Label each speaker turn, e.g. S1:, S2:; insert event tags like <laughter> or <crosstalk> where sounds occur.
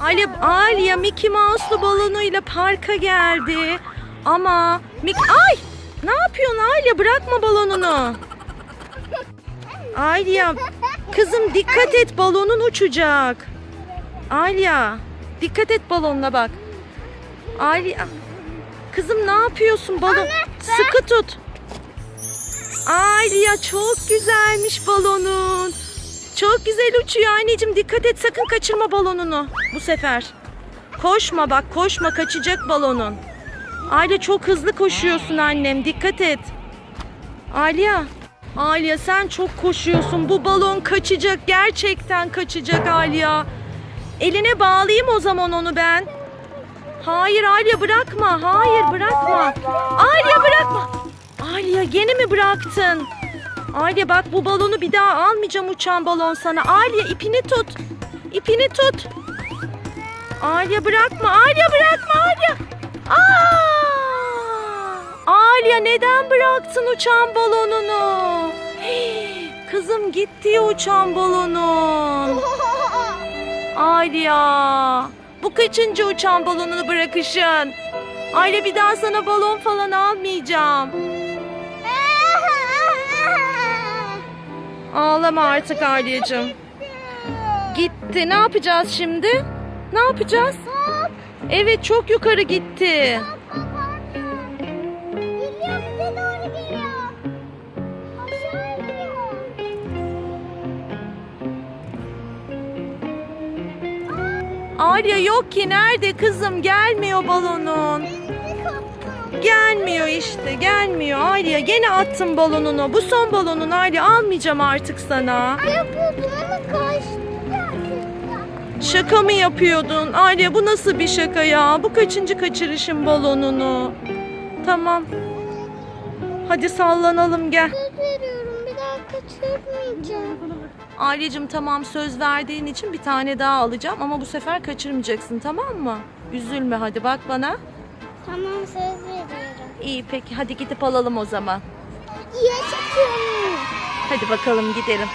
S1: Alya, Alya Mickey Mouse'lu balonuyla parka geldi. Ama Mickey... Ay! Ne yapıyorsun Alya? Bırakma balonunu. Alya, kızım dikkat et balonun uçacak. Alya, dikkat et balonuna bak. Alya, kızım ne yapıyorsun balon? Sıkı tut. Alya çok güzelmiş balonun. Çok güzel uçuyor anneciğim. Dikkat et sakın kaçırma balonunu bu sefer. Koşma bak koşma kaçacak balonun. Alya çok hızlı koşuyorsun annem. Dikkat et. Alya. Alya sen çok koşuyorsun. Bu balon kaçacak. Gerçekten kaçacak Alya. Eline bağlayayım o zaman onu ben. Hayır Alya bırakma. Hayır bırakma. Alya bırakma. Alya gene mi bıraktın? Alya bak bu balonu bir daha almayacağım uçan balon sana. Alya ipini tut. İpini tut. Alya bırakma. Alya bırakma Alya. Aa! Neden bıraktın uçan balonunu? <gasps> Kızım gitti uçan balonun. Alya. Bu kaçıncı uçan balonunu bırakışın? Alya bir daha sana balon falan almayacağım. Ağlama artık Alya'cığım. Gitti. Ne yapacağız şimdi? Ne yapacağız? Evet çok yukarı gitti.
S2: İniyor.
S1: Alya yok ki nerede kızım gelmiyor balonun. Gelmiyor işte gelmiyor Alya gene attım balonunu. Bu son balonun Alya almayacağım artık sana.
S2: Yapıyordum ama kaçtı.
S1: Şaka mı yapıyordun? Alya bu nasıl bir şaka ya? Bu kaçıncı kaçırışın balonunu? Tamam. Hadi sallanalım gel.
S2: Söz veriyorum bir daha kaçırmayacağım.
S1: Alyacığım tamam söz verdiğin için bir tane daha alacağım ama bu sefer kaçırmayacaksın tamam mı? Üzülme hadi bak bana.
S2: Tamam söz veriyorum.
S1: İyi peki hadi gidip alalım o zaman.
S2: Yaşasın.
S1: Hadi bakalım gidelim.